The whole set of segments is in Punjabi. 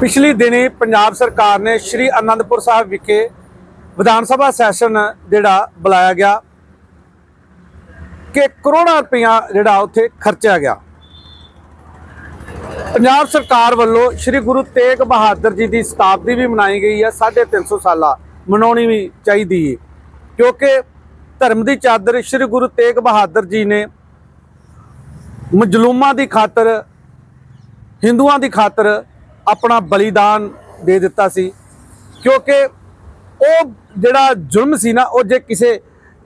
ਪਿਛਲੀ ਦਿਨੀ ਪੰਜਾਬ ਸਰਕਾਰ ਨੇ ਸ਼੍ਰੀ ਅਨੰਦਪੁਰ ਸਾਹਿਬ ਵਿਖੇ ਵਿਧਾਨ ਸਭਾ ਸੈਸ਼ਨ ਜਿਹੜਾ ਬੁਲਾਇਆ ਗਿਆ ਕਿ ਕਰੋੜਾਂ ਰੁਪਇਆ ਜਿਹੜਾ ਉੱਥੇ ਖਰਚਿਆ ਗਿਆ। ਪੰਜਾਬ ਸਰਕਾਰ ਵੱਲੋਂ ਸ਼੍ਰੀ ਗੁਰੂ ਤੇਗ ਬਹਾਦਰ ਜੀ ਦੀ ਸ਼ਤਾਬਦੀ ਵੀ ਮਨਾਈ ਗਈ ਹੈ 350 ਸਾਲਾ ਮਨਾਉਣੀ ਵੀ ਚਾਹੀਦੀ ਹੈ। ਕਿਉਂਕਿ ਧਰਮ ਦੀ ਚਾਦਰ ਸ਼੍ਰੀ ਗੁਰੂ ਤੇਗ ਬਹਾਦਰ ਜੀ ਨੇ ਮਜਲੂਮਾਂ ਦੀ ਖਾਤਰ, ਹਿੰਦੂਆਂ ਦੀ ਖਾਤਰ ਆਪਣਾ ਬਲੀਦਾਨ ਦੇ ਦਿੱਤਾ ਸੀ। ਕਿਉਂਕਿ ਉਹ ਜਿਹੜਾ ਜ਼ੁਲਮ ਸੀ ਨਾ, ਉਹ ਜੇ ਕਿਸੇ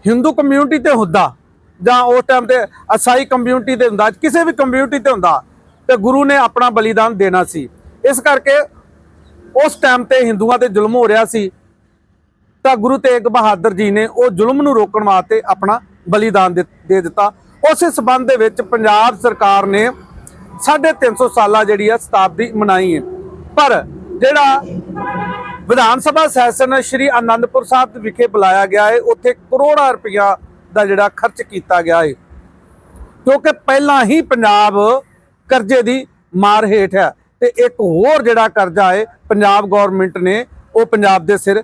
ਹਿੰਦੂ ਕਮਿਊਨਿਟੀ ਤੇ ਹੁੰਦਾ ਜਾਂ ਉਸ ਟਾਈਮ ਤੇ ਅਸਾਈ ਕਮਿਊਨਿਟੀ ਤੇ ਹੁੰਦਾ, ਕਿਸੇ ਵੀ ਕਮਿਊਨਿਟੀ ਤੇ ਹੁੰਦਾ, ਤੇ ਗੁਰੂ ਨੇ ਆਪਣਾ ਬਲੀਦਾਨ ਦੇਣਾ ਸੀ। ਇਸ ਕਰਕੇ ਉਸ ਟਾਈਮ ਤੇ ਹਿੰਦੂਆਂ ਤੇ ਜ਼ੁਲਮ ਹੋ ਰਿਹਾ ਸੀ, ਤਾਂ ਗੁਰੂ ਤੇਗ ਬਹਾਦਰ ਜੀ ਨੇ ਉਹ ਜ਼ੁਲਮ ਨੂੰ ਰੋਕਣ ਵਾਸਤੇ ਆਪਣਾ ਬਲੀਦਾਨ ਦੇ ਦੇ ਦਿੱਤਾ। ਉਸੇ ਸਬੰਧ ਦੇ ਵਿੱਚ ਪੰਜਾਬ ਸਰਕਾਰ ਨੇ 350 ਸਾਲਾ ਜਿਹੜੀ ਆ ਸ਼ਤਾਬਦੀ ਮਨਾਈ ਹੈ। ਪਰ ਜਿਹੜਾ ਵਿਧਾਨ ਸਭਾ ਸੈਸ਼ਨ ਸ਼੍ਰੀ ਆਨੰਦਪੁਰ ਸਾਹਿਬ ਵਿਖੇ ਬੁਲਾਇਆ ਗਿਆ ਹੈ, ਉੱਥੇ ਕਰੋੜਾਂ ਰੁਪਈਆ ਦਾ ਜਿਹੜਾ ਖਰਚ ਕੀਤਾ ਗਿਆ ਹੈ। ਕਿਉਂਕਿ ਪਹਿਲਾਂ ਹੀ ਪੰਜਾਬ ਕਰਜ਼ੇ ਦੀ ਮਾਰ ਹੇਠ ਹੈ ਤੇ ਇੱਕ ਹੋਰ ਜਿਹੜਾ ਕਰਜ਼ਾ ਹੈ, ਪੰਜਾਬ ਗਵਰਨਮੈਂਟ ਨੇ ਉਹ ਪੰਜਾਬ ਦੇ ਸਿਰ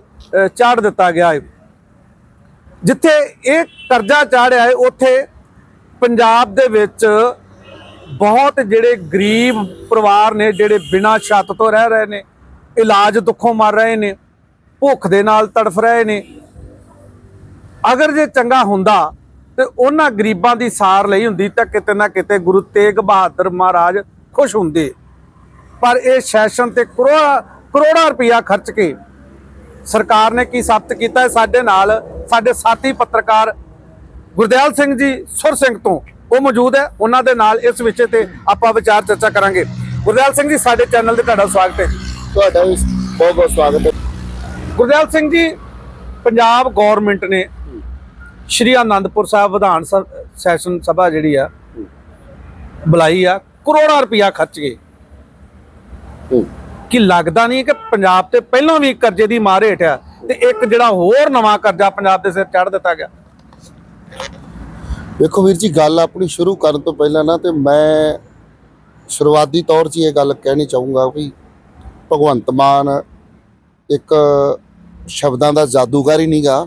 ਚਾੜ ਦਿੱਤਾ ਗਿਆ ਹੈ। ਜਿੱਥੇ ਇਹ ਕਰਜ਼ਾ ਚਾੜਿਆ ਹੈ, ਉੱਥੇ ਪੰਜਾਬ ਦੇ ਵਿੱਚ ਬਹੁਤ ਜਿਹੜੇ ਗਰੀਬ ਪਰਿਵਾਰ ਨੇ, ਜਿਹੜੇ ਬਿਨਾਂ ਛੱਤ ਤੋਂ ਰਹਿ ਰਹੇ ਨੇ, ਇਲਾਜ ਦੁੱਖੋਂ ਮਰ ਰਹੇ ਨੇ, ਭੁੱਖ ਦੇ ਨਾਲ ਤੜਫ ਰਹੇ ਨੇ। ਅਗਰ ਜੇ ਚੰਗਾ ਹੁੰਦਾ ਤੇ ਉਹਨਾਂ ਗਰੀਬਾਂ ਦੀ ਸਾਰ ਲਈ ਹੁੰਦੀ ਤਾਂ ਕਿਤੇ ਨਾ ਕਿਤੇ ਗੁਰੂ ਤੇਗ ਬਹਾਦਰ ਮਹਾਰਾਜ ਖੁਸ਼ ਹੁੰਦੇ। ਪਰ ਇਹ ਸੈਸ਼ਨ ਤੇ ਕਰੋੜਾਂ ਕਰੋੜਾਂ ਰੁਪਇਆ ਖਰਚ ਕੇ ਸਰਕਾਰ ਨੇ ਕੀ ਸਾਬਤ ਕੀਤਾ ਸਾਡੇ ਨਾਲ ਸਾਡੇ ਸਾਥੀ ਪੱਤਰਕਾਰ ਗੁਰਦਿਆਲ ਸਿੰਘ ਜੀ, ਸੁਰ ਸਿੰਘ ਤੋਂ। ਉਹ ਮੌਜੂਦ ਹੈ। ਉਹਨਾਂ ਦੇ ਨਾਲ ਇਸ ਵਿਸ਼ੇ ਤੇ ਆਪਾਂ ਵਿਚਾਰ ਚਰਚਾ ਕਰਾਂਗੇ। ਗੁਰਦਿਆਲ ਸਿੰਘ ਜੀ ਸਾਡੇ ਚੈਨਲ ਤੇ ਤੁਹਾਡਾ ਸਵਾਗਤ ਹੈ। ਤੁਹਾਡਾ ਵੀ ਬਹੁਤ ਬਹੁਤ ਸਵਾਗਤ ਹੈ। ਗੁਰਦਿਆਲ ਸਿੰਘ ਜੀ ਪੰਜਾਬ ਗਵਰਨਮੈਂਟ ਨੇ ਸ਼੍ਰੀ ਆਨੰਦਪੁਰ ਸਾਹਿਬ ਵਿਧਾਨ ਸੈਸ਼ਨ ਸਭਾ ਜਿਹੜੀ ਆ ਬੁਲਾਈ ਆ। ਕਰੋੜਾਂ ਰੁਪਇਆ ਖਰਚ ਕੇ ਹੂੰ। ਕਿ ਲੱਗਦਾ ਨਹੀਂ ਕਿ ਪੰਜਾਬ ਤੇ ਪਹਿਲਾਂ ਵੀ ਕਰਜ਼ੇ ਦੀ ਮਾਰ ਹੇਠ ਆ ਤੇ ਇੱਕ ਜਿਹੜਾ ਹੋਰ ਨਵਾਂ ਕਰਜ਼ਾ ਪੰਜਾਬ ਦੇ ਸਿਰ ਚੜ ਦਿੱਤਾ ਗਿਆ। ਵੇਖੋ ਵੀਰ ਜੀ ਗੱਲ ਆਪਣੀ ਸ਼ੁਰੂ ਕਰਨ ਤੋਂ ਪਹਿਲਾਂ ਨਾ ਤੇ ਮੈਂ ਸ਼ੁਰੂਆਤੀ ਤੌਰ 'ਚ ਇਹ ਗੱਲ ਕਹਿਣੀ ਚਾਹੂੰਗਾ ਵੀ ਭਗਵੰਤ ਮਾਨ ਇੱਕ ਸ਼ਬਦਾਂ ਦਾ ਜਾਦੂਗਰ ਹੀ ਨਹੀਂਗਾ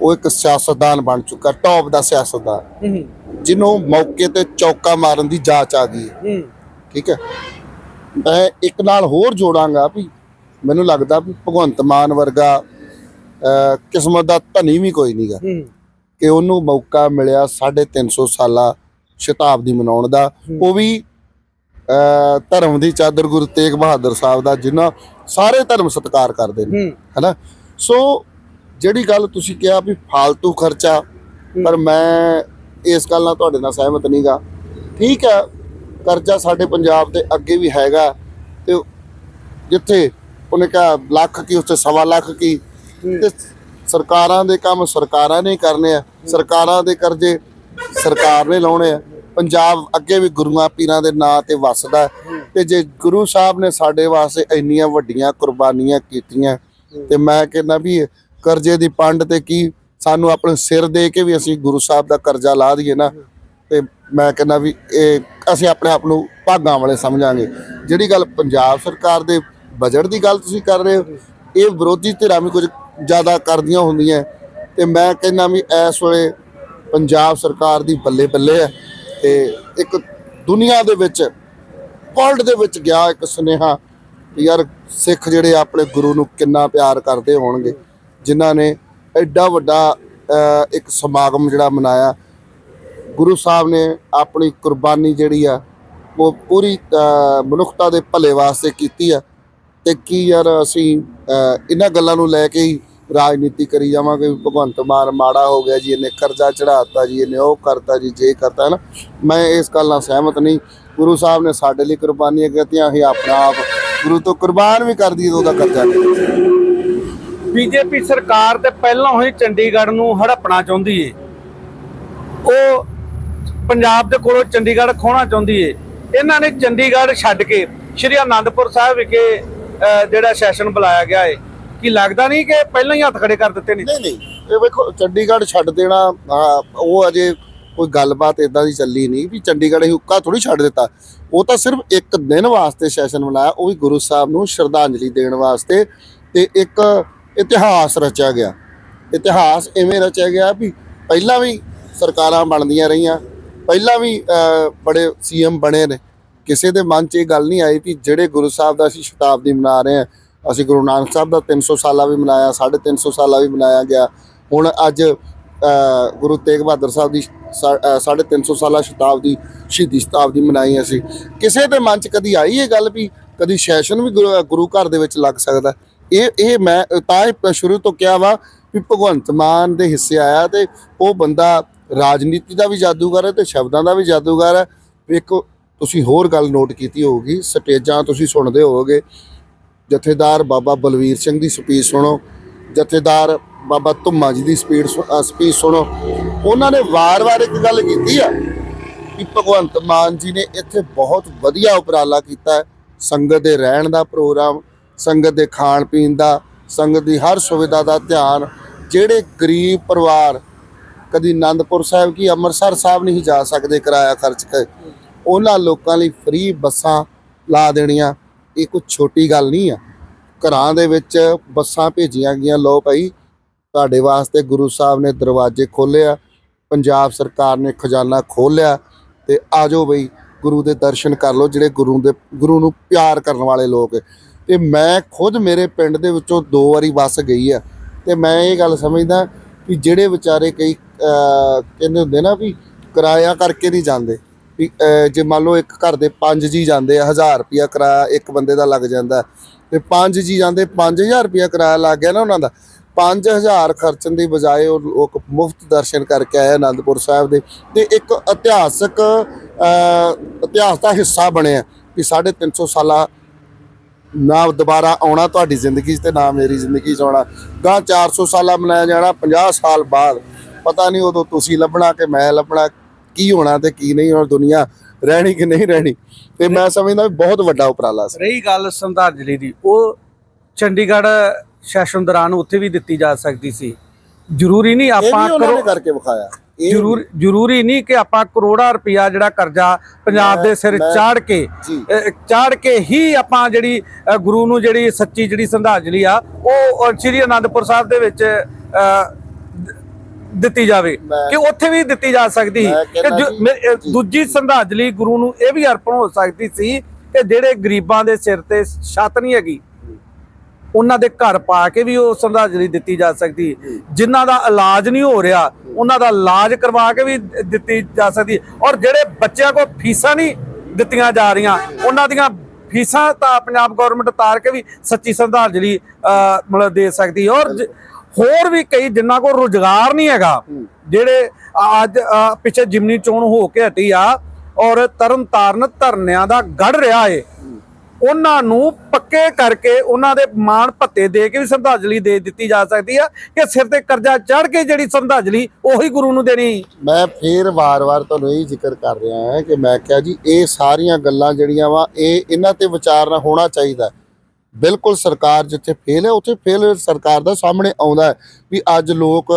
ਉਹ ਇੱਕ ਸਿਆਸਤਦਾਨ ਬਣ ਚੁੱਕਾ ਟੌਪ ਦਾ ਸਿਆਸਤਦਾਨ। ਜਿਹਨੂੰ ਮੌਕੇ ਤੇ ਚੌਕਾ ਮਾਰਨ ਦੀ ਜਾਚ ਆ ਗਈ। ਠੀਕ ਹੈ। ਮੈਂ ਇੱਕ ਨਾਲ ਹੋਰ ਜੋੜਾਂਗਾ ਵੀ ਮੈਨੂੰ ਲੱਗਦਾ ਵੀ ਭਗਵੰਤ ਮਾਨ ਵਰਗਾ ਕਿਸਮਤ ਦਾ ਧਨੀ ਵੀ ਕੋਈ ਨਹੀਂਗਾ ਕਿ ਉਹਨੂੰ ਮੌਕਾ ਮਿਲਿਆ 350 ਸਾਲਾ ਸ਼ਤਾਬਦੀ ਮਨਾਉਣ ਦਾ। ਉਹ ਵੀ ਧਰਮ ਦੀ ਚਾਦਰ ਗੁਰੂ ਤੇਗ ਬਹਾਦਰ ਸਾਹਿਬ ਦਾ ਜਿਨ੍ਹਾਂ ਸਾਰੇ ਧਰਮ ਸਤਿਕਾਰ ਕਰਦੇ ਨੇ ਹੈਨਾ? ਸੋ ਜਿਹੜੀ ਗੱਲ ਤੁਸੀਂ ਕਿਹਾ ਵੀ ਫालतू ਖਰਚਾ ਪਰ ਮੈਂ ਇਸ ਗੱਲ ਨਾਲ ਤੁਹਾਡੇ ਨਾਲ ਸਹਿਮਤ ਨਹੀਂਗਾ ਠੀਕ ਹੈ ਕਰਜ਼ਾ ਸਾਡੇ ਪੰਜਾਬ ਤੇ ਅੱਗੇ ਵੀ ਹੈਗਾ ਤੇ ਜਿੱਥੇ ਉਹਨੇ ਕਿਹਾ ਲੱਖ ਕੀ ਉੱਥੇ ਸਵਾ ਲੱਖ ਕੀ ਤੇ ਸਰਕਾਰਾਂ ਦੇ ਕੰਮ ਸਰਕਾਰਾਂ ਨੇ ਕਰਨੇ ਆ, ਸਰਕਾਰਾਂ ਦੇ ਕਰਜ਼ੇ ਸਰਕਾਰ ਨੇ ਲਾਉਣੇ ਆ। ਪੰਜਾਬ ਅੱਗੇ ਵੀ ਗੁਰੂਆਂ ਪੀਰਾਂ ਦੇ ਨਾਂ ਤੇ ਵੱਸਦਾ ਤੇ ਜੇ ਗੁਰੂ ਸਾਹਿਬ ਨੇ ਸਾਡੇ ਵਾਸਤੇ ਇੰਨੀਆਂ ਵੱਡੀਆਂ ਕੁਰਬਾਨੀਆਂ ਕੀਤੀਆਂ, ਤੇ ਮੈਂ ਕਹਿੰਦਾ ਵੀ ਕਰਜ਼ੇ ਦੀ ਪੰਡ ਤੇ ਕੀ ਸਾਨੂੰ ਆਪਣੇ ਸਿਰ ਦੇ ਕੇ ਵੀ ਅਸੀਂ ਗੁਰੂ ਸਾਹਿਬ ਦਾ ਕਰਜ਼ਾ ਲਾ ਦਈਏ ਨਾ, ਤੇ ਮੈਂ ਕਹਿੰਦਾ ਵੀ ਇਹ ਅਸੀਂ ਆਪਣੇ ਆਪ ਨੂੰ ਭਾਗਾਂ ਵਾਲੇ ਸਮਝਾਂਗੇ। ਜਿਹੜੀ ਗੱਲ ਪੰਜਾਬ ਸਰਕਾਰ ਦੇ ਬਜਟ ਦੀ ਗੱਲ ਤੁਸੀਂ ਕਰ ਰਹੇ ਹੋ, ਇਹ ਵਿਰੋਧੀ ਧਿਰਾਂ ਵੀ ਕੁਝ ਜ਼ਿਆਦਾ ਕਰਦੀਆਂ ਹੁੰਦੀਆਂ ਤੇ ਮੈਂ ਕਹਿੰਦਾ ਵੀ ਇਸ ਵੇਲੇ ਪੰਜਾਬ ਸਰਕਾਰ ਦੀ ਬੱਲੇ ਬੱਲੇ ਹੈ ਤੇ ਇੱਕ ਦੁਨੀਆ ਦੇ ਵਿੱਚ ਵਰਲਡ ਦੇ ਵਿੱਚ ਗਿਆ ਇੱਕ ਸੁਨੇਹਾ ਕਿ ਯਾਰ ਸਿੱਖ ਜਿਹੜੇ ਆਪਣੇ ਗੁਰੂ ਨੂੰ ਕਿੰਨਾ ਪਿਆਰ ਕਰਦੇ ਹੋਣਗੇ, ਜਿਨ੍ਹਾਂ ਨੇ ਐਡਾ ਵੱਡਾ ਇੱਕ ਸਮਾਗਮ ਜਿਹੜਾ ਮਨਾਇਆ। ਗੁਰੂ ਸਾਹਿਬ ਨੇ ਆਪਣੀ ਕੁਰਬਾਨੀ ਜਿਹੜੀ ਆ, ਉਹ ਪੂਰੀ ਮਨੁੱਖਤਾ ਦੇ ਭਲੇ ਵਾਸਤੇ ਕੀਤੀ ਆ। ਤੇ ਕੀ ਯਾਰ ਅਸੀਂ ਇਹਨਾਂ ਗੱਲਾਂ ਨੂੰ ਲੈ ਕੇ ਹੀ ਰਾਜਨੀਤੀ ਕਰੀ ਜਾਵਾਂਗੇ, ਵੀ ਭਗਵੰਤ ਮਾਨ ਮਾੜਾ ਹੋ ਗਿਆ ਜੀ, ਇਹਨੇ ਕਰਜ਼ਾ ਚੜਾਤਾ ਜੀ, ਇਹਨੇ ਉਹ ਕਰਤਾ ਜੀ, ਜੇ ਕਰਤਾ ਨਾ, ਮੈਂ ਇਸ ਗੱਲ ਨਾਲ ਸਹਿਮਤ ਨਹੀਂ। ਗੁਰੂ ਸਾਹਿਬ ਨੇ ਸਾਡੇ ਲਈ ਕੁਰਬਾਨੀਆਂ ਕੀਤੀਆਂ ਅਸੀਂ ਆਪਣਾ ਆਪ ਗੁਰੂ ਤੋਂ ਕੁਰਬਾਨ ਵੀ ਕਰ ਦਈਏ ਤਾਂ ਉਹਦਾ ਕਰਜ਼ਾ ਬੀਜੇਪੀ ਸਰਕਾਰ ਤੇ ਪਹਿਲਾਂ ਹੀ ਚੰਡੀਗੜ੍ਹ ਨੂੰ ਹੜੱਪਣਾ ਚਾਹੁੰਦੀ ਏ। ਉਹ ਪੰਜਾਬ ਦੇ ਕੋਲੋਂ ਚੰਡੀਗੜ੍ਹ ਖੋਣਾ ਚਾਹੁੰਦੀ ਏ। ਇਹਨਾਂ ਨੇ ਚੰਡੀਗੜ੍ਹ ਛੱਡ ਕੇ ਸ਼੍ਰੀ ਅਨੰਦਪੁਰ ਸਾਹਿਬ ਵਿਖੇ ਜਿਹੜਾ ਸੈਸ਼ਨ ਬੁਲਾਇਆ ਗਿਆ ਏ। ਕੀ ਲੱਗਦਾ ਨਹੀਂ ਕਿ ਪਹਿਲਾਂ ਹੀ ਹੱਥ ਖੜੇ ਕਰ ਦਿੱਤੇ ਨੇ? ਨਹੀਂ ਨਹੀਂ। ਇਹ ਵੇਖੋ ਚੰਡੀਗੜ੍ਹ ਛੱਡ ਦੇਣਾ ਉਹ ਅਜੇ ਕੋਈ ਗੱਲਬਾਤ ਇਦਾਂ ਦੀ ਚੱਲੀ ਨਹੀਂ ਵੀ ਚੰਡੀਗੜ੍ਹ ਹੀ ਹੁੱਕਾ ਥੋੜੀ ਛੱਡ ਦਿੱਤਾ। ਉਹ ਤਾਂ ਸਿਰਫ ਇੱਕ ਦਿਨ ਵਾਸਤੇ ਸੈਸ਼ਨ ਬਣਾਇਆ ਉਹ ਵੀ ਗੁਰੂ ਸਾਹਿਬ ਨੂੰ ਸ਼ਰਧਾਂਜਲੀ ਦੇਣ ਵਾਸਤੇ ਤੇ ਇੱਕ ਇਤਿਹਾਸ ਰਚਿਆ ਗਿਆ। ਇਤਿਹਾਸ ਐਵੇਂ ਰਚਿਆ ਗਿਆ ਵੀ ਪਹਿਲਾਂ ਵੀ ਸਰਕਾਰਾਂ ਬਣਦੀਆਂ ਰਹੀਆਂ ਪਹਿਲਾਂ ਵੀ ਅਹ, ਬੜੇ ਸੀਐਮ ਬਣੇ ਨੇ। ਕਿਸੇ ਦੇ ਮਨ 'ਚ ਇਹ ਗੱਲ ਨਹੀਂ ਆਈ ਕਿ ਜਿਹੜੇ ਗੁਰੂ ਸਾਹਿਬ ਦਾ ਅਸੀਂ ਸ਼ਤਾਬਦੀ ਮਨਾ ਰਹੇ ਹਾਂ ਅਸੀਂ ਗੁਰੂ ਨਾਨਕ ਸਾਹਿਬ ਦਾ 300 ਸਾਲਾ ਵੀ ਮਨਾਇਆ 350 ਸਾਲਾ ਵੀ ਮਨਾਇਆ ਗਿਆ। ਹੁਣ ਅੱਜ ਗੁਰੂ ਤੇਗ ਬਹਾਦਰ ਸਾਹਿਬ ਦੀ ਸਾ- ਅਹ, 350 ਸਾਲਾ ਸ਼ਤਾਬਦੀ ਸ਼ਹੀਦੀ ਸ਼ਤਾਬਦੀ ਮਨਾਈ ਅਸੀਂ। ਕਿਸੇ ਦੇ ਮਨ 'ਚ ਕਦੀ ਆਈ ਇਹ ਗੱਲ ਵੀ? ਕਦੀ ਸੈਸ਼ਨ ਵੀ ਗੁਰੂ ਗੁਰੂ ਘਰ ਦੇ ਵਿੱਚ ਲੱਗ ਸਕਦਾ? ਇਹ ਇਹ ਮੈਂ ਤਾਂ ਇਹ ਸ਼ੁਰੂ ਤੋਂ ਕਿਹਾ ਵਾ ਵੀ ਭਗਵੰਤ ਮਾਨ ਦੇ ਹਿੱਸੇ ਆਇਆ ਤੇ ਉਹ ਬੰਦਾ ਰਾਜਨੀਤੀ ਦਾ ਵੀ ਜਾਦੂਗਰ ਹੈ ਤੇ ਸ਼ਬਦਾਂ ਦਾ ਵੀ ਜਾਦੂਗਰ ਹੈ। ਇੱਕ ਤੁਸੀਂ ਹੋਰ ਗੱਲ ਨੋਟ ਕੀਤੀ ਹੋਊਗੀ ਸਟੇਜਾਂ ਤੁਸੀਂ ਸੁਣਦੇ ਹੋਵੋਗੇ। ਜਥੇਦਾਰ ਬਾਬਾ ਬਲਵੀਰ ਸਿੰਘ ਦੀ ਸਪੀਚ ਸੁਣੋ, ਜਥੇਦਾਰ ਬਾਬਾ ਧੁੰਮਾ ਜੀ ਦੀ ਸਪੀਡ ਸਪੀਚ ਸੁਣੋ। ਉਹਨਾਂ ਨੇ ਵਾਰ-ਵਾਰ ਇੱਕ ਗੱਲ ਕੀਤੀ ਆ ਕਿ ਭਗਵੰਤ ਮਾਨ ਜੀ ਨੇ ਇੱਥੇ ਬਹੁਤ ਵਧੀਆ ਉਪਰਾਲਾ ਕੀਤਾ ਸੰਗਤ ਦੇ ਰਹਿਣ ਦਾ ਪ੍ਰੋਗਰਾਮ, ਸੰਗਤ ਦੇ ਖਾਣ ਪੀਣ ਦਾ, ਸੰਗਤ ਦੀ ਹਰ ਸੁਵਿਧਾ ਦਾ ਧਿਆਨ। ਜਿਹੜੇ ਗਰੀਬ ਪਰਿਵਾਰ, ਕਦੀ ਆਨੰਦਪੁਰ ਸਾਹਿਬ ਕੀ ਅੰਮ੍ਰਿਤਸਰ ਸਾਹਿਬ ਨਹੀਂ ਜਾ ਸਕਦੇ ਕਿਰਾਇਆ ਖਰਚ ਕੇ, ਉਹਨਾਂ ਲੋਕਾਂ ਲਈ ਫ੍ਰੀ ਬੱਸਾਂ ਲਾ ਦੇਣੀਆਂ। ਇਹ ਕੋਈ ਛੋਟੀ ਗੱਲ ਨਹੀਂ ਆ। ਘਰਾਂ ਦੇ ਵਿੱਚ ਬੱਸਾਂ ਭੇਜੀਆਂ ਗਈਆਂ। ਲੋ ਭਾਈ, ਤੁਹਾਡੇ ਵਾਸਤੇ ਗੁਰੂ ਸਾਹਿਬ ਨੇ ਦਰਵਾਜ਼ੇ ਖੋਲ੍ਹੇ ਆ। ਪੰਜਾਬ ਸਰਕਾਰ ਨੇ ਖਜ਼ਾਨਾ ਖੋਲ੍ਹਿਆ ਤੇ ਆਜੋ ਬਈ, ਗੁਰੂ ਦੇ ਦਰਸ਼ਨ ਕਰ ਲਓ, ਜਿਹੜੇ ਗੁਰੂ ਦੇ ਗੁਰੂ ਨੂੰ ਪਿਆਰ ਕਰਨ ਵਾਲੇ ਲੋਕ। ਤੇ ਮੈਂ ਖੁਦ ਮੇਰੇ ਪਿੰਡ ਦੇ ਵਿੱਚੋਂ ਦੋ ਵਾਰੀ ਬੱਸ ਗਈ ਆ। ਤੇ ਮੈਂ ਇਹ ਗੱਲ ਸਮਝਦਾ ਕਿ ਜਿਹੜੇ ਵਿਚਾਰੇ ਕਈ ਕਹਿੰਦੇ ਹੁੰਦੇ ਨਾ ਵੀ ਕਿਰਾਇਆ ਕਰਕੇ ਨਹੀਂ ਜਾਂਦੇ। ਵੀ ਜੇ ਮੰਨ ਲਓ ਇੱਕ ਘਰ ਦੇ ਪੰਜ ਜੀ ਜਾਂਦੇ ਆ 1000 ਰੁਪਿਆ ਕਿਰਾਇਆ ਇੱਕ ਬੰਦੇ ਦਾ ਲੱਗ ਜਾਂਦਾ। ਤੇ ਪੰਜ ਜੀ ਜਾਂਦੇ 5000 ਰੁਪਿਆ ਕਿਰਾਇਆ ਲੱਗ ਗਿਆ ਨਾ ਉਹਨਾਂ ਦਾ। 5000 ਖਰਚਣ ਦੀ ਬਜਾਏ ਉਹ ਲੋਕ ਮੁਫਤ ਦਰਸ਼ਨ ਕਰਕੇ ਆਏ ਆਨੰਦਪੁਰ ਸਾਹਿਬ ਦੇ। ਤੇ ਇੱਕ ਇਤਿਹਾਸਕ ਇਤਿਹਾਸ ਦਾ ਹਿੱਸਾ ਬਣਿਆ ਕਿ 350 ਸਾਲਾ ਨਾ ਦੁਬਾਰਾ ਆਉਣਾ ਤੁਹਾਡੀ ਜ਼ਿੰਦਗੀ 'ਚ ਤੇ ਨਾ ਮੇਰੀ ਜ਼ਿੰਦਗੀ 'ਚ ਆਉਣਾ। ਗਾਂ 400 ਸਾਲਾ ਮਨਾਇਆ ਜਾਣਾ 50 ਸਾਲ ਬਾਅਦ। ਪਤਾ ਨਹੀਂ ਉਦੋਂ ਤੁਸੀਂ ਲੱਭਣਾ ਕਿ ਮੈਂ ਲੱਭਣਾ। ਕੀ ਹੋਣਾ ਤੇ ਕੀ ਨਹੀਂ ਹੋਣਾ ਦੁਨੀਆ ਰਹਿਣੀ ਕਿ ਨਹੀਂ ਰਹਿਣੀ ਤੇ ਮੈਂ ਸਮਝਦਾ ਬਹੁਤ ਵੱਡਾ ਉਪਰਾਲਾ ਸੀ। ਰਹੀ ਗੱਲ ਸ਼ਰਧਾਂਜਲੀ ਦੀ ਉਹ ਚੰਡੀਗੜ੍ਹ ਸੈਸ਼ਨ ਦੌਰਾਨ ਉੱਥੇ ਵੀ ਦਿੱਤੀ ਜਾ ਸਕਦੀ ਸੀ। ਜ਼ਰੂਰੀ ਨਹੀਂ ਆਪਾਂ ਕਰੋ ਕਰਕੇ ਵਿਖਾਇਆ। ਜ਼ਰੂਰ ਜ਼ਰੂਰੀ ਨਹੀਂ ਕਿ ਆਪਾਂ ਕਰੋੜਾਂ ਰੁਪਇਆ ਜਿਹੜਾ ਕਰਜ਼ਾ ਪੰਜਾਬ ਦੇ ਸਿਰ ਚਾੜ ਕੇ ਚਾੜ ਕੇ ਹੀ ਆਪਾਂ ਜਿਹੜੀ ਗੁਰੂ ਨੂੰ ਜਿਹੜੀ ਸੱਚੀ ਜਿਹੜੀ ਸ਼ਰਧਾਂਜਲੀ ਆ ਉਹ ਸ੍ਰੀ ਅਨੰਦਪੁਰ ਸਾਹਿਬ ਦੇ ਵਿੱਚ ਦਿੱਤੀ ਜਾਵੇ ਕਿ ਉੱਥੇ ਵੀ ਦਿੱਤੀ ਜਾ ਸਕਦੀ ਕਿ। ਦੂਜੀ ਸ਼ਰਧਾਂਜਲੀ ਗੁਰੂ ਨੂੰ ਇਹ ਵੀ ਅਰਪਣ ਹੋ ਸਕਦੀ ਸੀ ਕਿ ਜਿਹੜੇ ਗਰੀਬਾਂ ਦੇ ਸਿਰ ਤੇ ਛੱਤ ਨਹੀਂ ਹੈਗੀ ਉਹਨਾਂ ਦੇ ਘਰ ਪਾ ਕੇ ਵੀ ਉਹ ਸ਼ਰਧਾਂਜਲੀ ਦਿੱਤੀ ਜਾ ਸਕਦੀ। ਜਿਨ੍ਹਾਂ ਦਾ ਇਲਾਜ ਨਹੀਂ ਹੋ ਰਿਹਾ ਉਹਨਾਂ ਦਾ ਇਲਾਜ ਕਰਵਾ ਕੇ ਵੀ ਦਿੱਤੀ ਜਾ ਸਕਦੀ। ਔਰ ਜਿਹੜੇ ਬੱਚਿਆਂ ਕੋਲ ਫੀਸਾਂ ਨਹੀਂ ਦਿੱਤੀਆਂ ਜਾ ਰਹੀਆਂ ਉਹਨਾਂ ਦੀਆਂ ਫੀਸਾਂ ਤਾਂ ਪੰਜਾਬ ਗਵਰਨਮੈਂਟ ਤਾਰ ਕੇ ਵੀ ਸੱਚੀ ਸ਼ਰਧਾਂਜਲੀ ਅਹ, ਮਤਲਬ ਦੇ ਸਕਦੀ। ਔਰ ਹੋਰ ਵੀ ਕਈ ਜਿਨ੍ਹਾਂ ਕੋਲ ਰੋਜ਼ਗਾਰ ਨਹੀਂ ਹੈਗਾ ਜਿਹੜੇ ਅੱਜ ਪਿੱਛੇ ਜਿਮਨੀ ਚੋਣ ਹੋ ਕੇ ਹਟੀ ਆ ਔਰ ਤਰਨ ਤਾਰਨ ਧਰਨਿਆਂ ਦਾ ਗੜ ਰਿਹਾ ਏ ਉਹਨਾਂ ਨੂੰ ਪੱਕੇ ਕਰਕੇ ਉਹਨਾਂ ਦੇ ਮਾਣ ਭੱਤੇ ਦੇ ਕੇ ਵੀ ਸ਼ਰਧਾਂਜਲੀ ਦੇ ਦਿੱਤੀ ਜਾ ਸਕਦੀ ਆ ਕਿ ਸਿਰ ਤੇ ਕਰਜ਼ਾ ਚੜ ਕੇ ਜਿਹੜੀ ਸ਼ਰਧਾਂਜਲੀ ਉਹੀ ਗੁਰੂ ਨੂੰ ਦੇਣੀ ਮੈਂ ਫੇਰ ਵਾਰ-ਵਾਰ ਤੁਹਾਨੂੰ ਇਹ ਜ਼ਿਕਰ ਕਰ ਰਿਹਾ ਹਾਂ ਕਿ ਮੈਂ ਕਿਹਾ ਜੀ ਇਹ ਸਾਰੀਆਂ ਗੱਲਾਂ ਜਿਹੜੀਆਂ ਵਾ ਇਹ ਇਹਨਾਂ ਤੇ ਵਿਚਾਰਨਾ ਹੋਣਾ ਚਾਹੀਦਾ। ਬਿਲਕੁਲ ਸਰਕਾਰ ਜਿੱਥੇ ਫੇਲ ਹੈ ਉੱਥੇ ਫੇਲ ਸਰਕਾਰ ਦਾ ਸਾਹਮਣੇ ਆਉਂਦਾ ਹੈ ਵੀ ਅੱਜ ਲੋਕ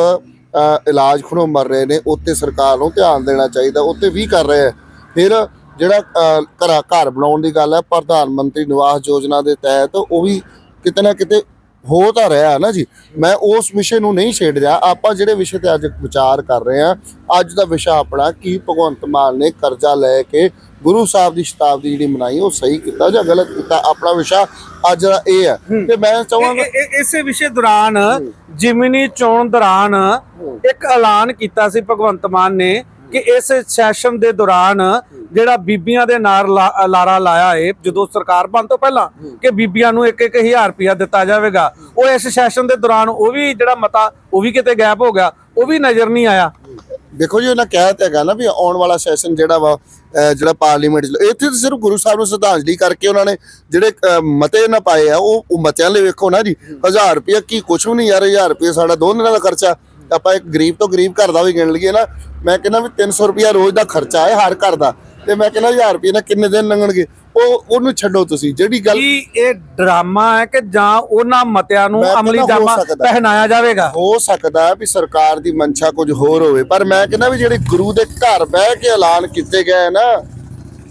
ਇਲਾਜ ਖੁਣੋਂ ਮਰ ਰਹੇ ਨੇ ਉੱਤੇ ਸਰਕਾਰ ਨੂੰ ਧਿਆਨ ਦੇਣਾ ਚਾਹੀਦਾ ਉੱਤੇ ਵੀ ਕਰ ਰਹੇ ਹੈ। ਫਿਰ ਜਿਹੜਾ ਅ, ਘਰਾਂ ਘਰ ਬਣਾਉਣ ਦੀ ਗੱਲ ਹੈ ਪ੍ਰਧਾਨ ਮੰਤਰੀ ਨਿਵਾਸ ਯੋਜਨਾ ਦੇ ਤਹਿਤ ਉਹ ਵੀ ਕਿਤੇ ਨਾ ਕਿਤੇ ਹੋ ਤਾਂ ਰਿਹਾ ਨਾ ਜੀ। ਮੈਂ ਉਸ ਵਿਸ਼ੇ ਨੂੰ ਨਹੀਂ ਛੇੜ ਰਿਹਾ ਆਪਾਂ ਜਿਹੜੇ ਵਿਸ਼ੇ ਤੇ ਅੱਜ ਵਿਚਾਰ ਕਰ ਰਹੇ ਹਾਂ ਅੱਜ ਦਾ ਵਿਸ਼ਾ ਆਪਣਾ ਕੀ ਭਗਵੰਤ ਮਾਨ ਨੇ ਕਰਜ਼ਾ ਲੈ ਕੇ ਗੁਰੂ ਸਾਹਿਬ ਦੀ ਸ਼ਤਾਬਦੀ ਜਿਹੜੀ ਮਨਾਈ ਉਹ ਸਹੀ ਕੀਤਾ ਜਾਂ ਗਲਤ ਕੀਤਾ ਆਪਣਾ ਵਿਸ਼ਾ ਅੱਜ ਦਾ ਇਹ ਹੈ। ਤੇ ਮੈਂ ਚਾਹਾਂਗਾ ਇਸੇ ਵਿਸ਼ੇ ਦੌਰਾਨ ਜਿਮਨੀ ਚੋਣ ਦੌਰਾਨ ਇੱਕ ਐਲਾਨ ਕੀਤਾ ਸੀ ਭਗਵੰਤ ਮਾਨ ਨੇ ਕਿ ਇਸ ਸੈਸ਼ਨ ਦੇ ਦੌਰਾਨ ਜਿਹੜਾ ਬੀਬੀਆਂ ਦੇ ਨਾਲ ਲਾਰਾ ਲਾਇਆ ਏ ਜਦੋਂ ਸਰਕਾਰ ਬਣ ਤੋਂ ਪਹਿਲਾਂ ਕਿ ਬੀਬੀਆਂ ਨੂੰ 1 ਹਜ਼ਾਰ ਰੁਪਇਆ ਦਿੱਤਾ ਜਾਵੇਗਾ ਉਹ ਇਸ ਸੈਸ਼ਨ ਦੇ ਦੌਰਾਨ ਉਹ ਵੀ ਜਿਹੜਾ ਮਤਾ ਉਹ ਵੀ ਕਿਤੇ ਗਾਇਬ ਹੋ ਗਿਆ। ਉਹ ਵੀ ਨਜ਼ਰ ਨਹੀਂ ਆਇਆ। ਦੇਖੋ ਜੀ, ਉਹਨਾਂ ਕਿਹਾ ਤਾਂ ਹੈਗਾ ਨਾ ਵੀ ਆਉਣ ਵਾਲਾ ਸੈਸ਼ਨ ਜਿਹੜਾ ਵਾ ਜਿਹੜਾ ਪਾਰਲੀਮੈਂਟ ਇੱਥੇ ਤਾਂ ਸਿਰਫ ਗੁਰੂ ਸਾਹਿਬ ਨੂੰ ਸ਼ਰਧਾਂਜਲੀ ਕਰਕੇ ਉਹਨਾਂ ਨੇ ਜਿਹੜੇ ਮਤੇ ਨਾ ਪਾਏ ਆ, ਉਹ ਮਤਿਆਂ ਲਈ ਵੇਖੋ ਨਾ ਜੀ। 1000 ਰੁਪਏ ਕੀ ਕੁਛ ਵੀ ਨਹੀਂ ਯਾਰ 1000 ਰੁਪਏ ਸਾਡਾ ਦੋ ਦਿਨਾਂ ਦਾ ਖਰਚਾ। ਆਪਾਂ ਇੱਕ ਗਰੀਬ ਤੋਂ ਗਰੀਬ ਘਰ ਦਾ ਵੀ ਗਿਣ ਲਈਏ ਨਾ, ਮੈਂ ਕਹਿੰਦਾ ਵੀ 300 ਰੁਪਏ ਰੋਜ਼ ਦਾ ਖਰਚਾ ਹੈ ਹਰ ਘਰ ਦਾ। ਤੇ ਮੈਂ ਕਹਿੰਦਾ 1000 ਰੁਪਏ ਨਾਲ ਕਿੰਨੇ ਦਿਨ ਲੰਘਣਗੇ? ਉਹ ਉਹਨੂੰ ਛੱਡੋ ਤੁਸੀਂ ਜਿਹੜੀ ਗੱਲ ਕੀ ਇਹ ਡਰਾਮਾ ਹੈ ਕਿ ਜਾਂ ਉਹਨਾਂ ਮਤਿਆਂ ਨੂੰ ਮੈਂ ਅਮਲੀ ਕਹਿੰਦਾ ਹੋ ਜਾਮਾ ਸਕਦਾ। ਪਹਿਨਾਇਆ ਜਾਵੇਗਾ ਹੋ ਸਕਦਾ ਹੈ ਵੀ ਸਰਕਾਰ ਦੀ ਮਨਸ਼ਾ ਕੁਝ ਹੋਰ ਹੋਵੇ ਪਰ ਮੈਂ ਕਹਿੰਦਾ ਵੀ ਜਿਹੜੇ ਗੁਰੂ ਦੇ ਘਰ ਬਹਿ ਕੇ ਐਲਾਨ ਕੀਤੇ ਗਏ ਨਾ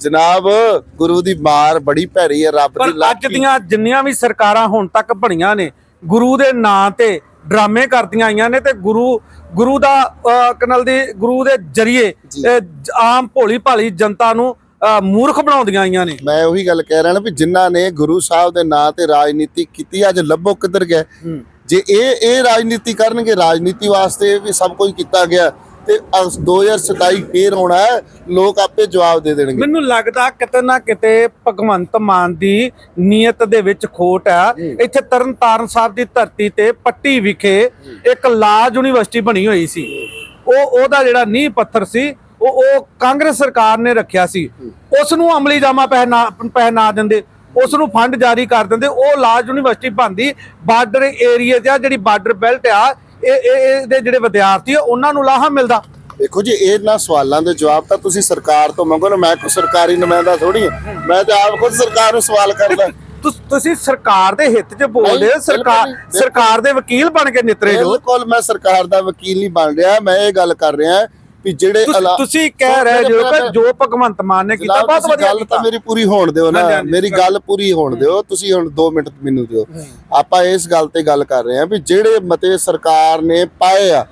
ਜਨਾਬ ਗੁਰੂ ਦੀ ਮਾਰ ਬੜੀ ਭੈੜੀ ਹੈ ਰੱਬ ਪਰ ਦੀ ਅੱਜ ਲਾਠੀ ਦੀਆਂ ਜਿੰਨੀਆਂ ਵੀ ਸਰਕਾਰਾਂ ਹੁਣ ਤੱਕ ਬਣੀਆਂ ਨੇ ਗੁਰੂ ਦੇ ਨਾਂ ਤੇ ਡਰਾਮੇ ਕਰਦੀਆਂ ਆਈਆਂ ਨੇ ਤੇ ਗੁਰੂ ਗੁਰੂ ਦਾ ਅਹ, ਕਨਲ ਦੇ ਗੁਰੂ ਦੇ ਜਰੀਏ ਜੀ। ਅਹ, ਜ- ਆਮ ਭੋਲੀ ਭਾਲੀ ਜਨਤਾ ਨੂੰ ਮੂਰਖ ਬਣਾਉਂਦੀਆਂ ਆਈਆਂ ਨੇ। ਮੈਂ ਉਹੀ ਗੱਲ ਕਹਿ ਰਿਹਾ ਨਾ ਵੀ ਜਿਨ੍ਹਾਂ ਨੇ ਗੁਰੂ ਸਾਹਿਬ ਦੇ ਨਾਂ ਤੇ ਰਾਜਨੀਤੀ ਕੀਤੀ ਅੱਜ ਲੱਭੋ ਕਿੱਧਰ ਗਏ ਜੇ ਇਹ ਇਹ ਰਾਜਨੀਤੀ ਕਰਨਗੇ ਰਾਜਨੀਤੀ ਵਾਸਤੇ ਵੀ ਸਭ ਕੁਝ ਕੀਤਾ ਗਿਆ ਤੇ ਅਸ- 2027 ਫੇਰ ਹੋਣਾ ਹੈ ਲੋਕ ਆਪੇ ਜਵਾਬ ਦੇ ਦੇਣਗੇ। ਮੈਨੂੰ ਲੱਗਦਾ ਕਿਤੇ ਨਾ ਕਿਤੇ ਭਗਵੰਤ ਮਾਨ ਦੀ ਨੀਅਤ ਦੇ ਵਿੱਚ ਖੋਟ ਹੈ। ਇੱਥੇ ਤਰਨਤਾਰਨ ਸਾਹਿਬ ਦੀ ਧਰਤੀ ਤੇ ਪੱਟੀ ਵਿਖੇ ਇੱਕ ਲਾਜ ਯੂਨੀਵਰਸਿਟੀ ਬਣੀ ਹੋਈ ਸੀ। ਉਹ ਉਹਦਾ ਜਿਹੜਾ ਨੀਂਹ ਪੱਥਰ ਸੀ ਉਹ ਉਹ ਕਾਂਗਰਸ ਸਰਕਾਰ ਨੇ ਰੱਖਿਆ ਸੀ। ਉਸ ਨੂੰ ਅਮਲੀ ਜਾਮਾ ਪਹਿਨਾ ਪਹਿਨਾ ਦਿੰਦੇ ਉਸ ਨੂੰ ਫੰਡ ਜਾਰੀ ਕਰ ਦਿੰਦੇ ਉਹ ਲਾਜ ਯੂਨੀਵਰਸਿਟੀ ਬਣਦੀ ਬਾਰਡਰ ਏਰੀਆ ਜਾਂ ਜਿਹੜੀ ਬਾਰਡਰ ਬੈਲਟ ਆ ਇਹ ਇਹ ਇਹਦੇ ਜਿਹੜੇ ਵਿਦਿਆਰਥੀ ਆ ਉਹਨਾਂ ਨੂੰ ਲਾਹਾ ਮਿਲਦਾ। ਦੇਖੋ ਜੀ ਇਹਨਾਂ ਸਵਾਲਾਂ ਦੇ ਜਵਾਬ ਤਾਂ ਤੁਸੀਂ ਸਰਕਾਰ ਤੋਂ ਮੰਗੋ ਨਾ ਮੈਂ ਕੋਈ ਸਰਕਾਰੀ ਨੁਮਾਇੰਦਾ ਥੋੜੀ ਹਾਂ। ਮੈਂ ਤਾਂ ਆਪ ਖੁਦ ਸਰਕਾਰ ਨੂੰ ਸਵਾਲ ਕਰਦਾ। ਤੁਸ- ਸਰਕਾਰ ਦੇ ਹਿੱਤ 'ਚ ਬੋਲਦੇ ਹੋ ਸਰਕਾਰ ਸਰਕਾਰ ਦੇ ਵਕੀਲ ਬਣ ਕੇ ਨਿਤਰੇ ਜੋ। ਬਿਲਕੁਲ ਮੈਂ ਸਰਕਾਰ ਦਾ ਵਕੀਲ ਨਹੀਂ ਬਣ ਰਿਹਾ ਮੈਂ ਇਹ ਗੱਲ ਕਰ ਰਿਹਾ ਵੀ ਜਿਹੜੇ ਤੁਸ- ਕਹਿ ਰਹੇ ਜੋ ਕਿ ਜੋ ਭਗਵੰਤ ਮਾਨ ਨੇ ਕੀਤਾ ਬਹੁਤ ਵਧੀਆ ਗੱਲ ਕੀਤਾ। ਤਾਂ ਮੇਰੀ ਪੂਰੀ ਹੋਣ ਦਿਓ ਨਾ ਹਾਂਜੀ, ਹਾਂਜੀ, ਮੇਰੀ ਗੱਲ ਪੂਰੀ ਹੋਣ ਦਿਓ ਤੁਸੀਂ ਹੁਣ 2 ਮਿੰਟ ਮੈਨੂੰ ਦਿਓ। ਆਪਾਂ ਇਸ ਗੱਲ ਤੇ ਗੱਲ ਕਰ ਰਹੇ ਹਾਂ ਵੀ ਜਿਹੜੇ ਮਤੇ ਸਰਕਾਰ ਨੇ ਪਾਏ ਆ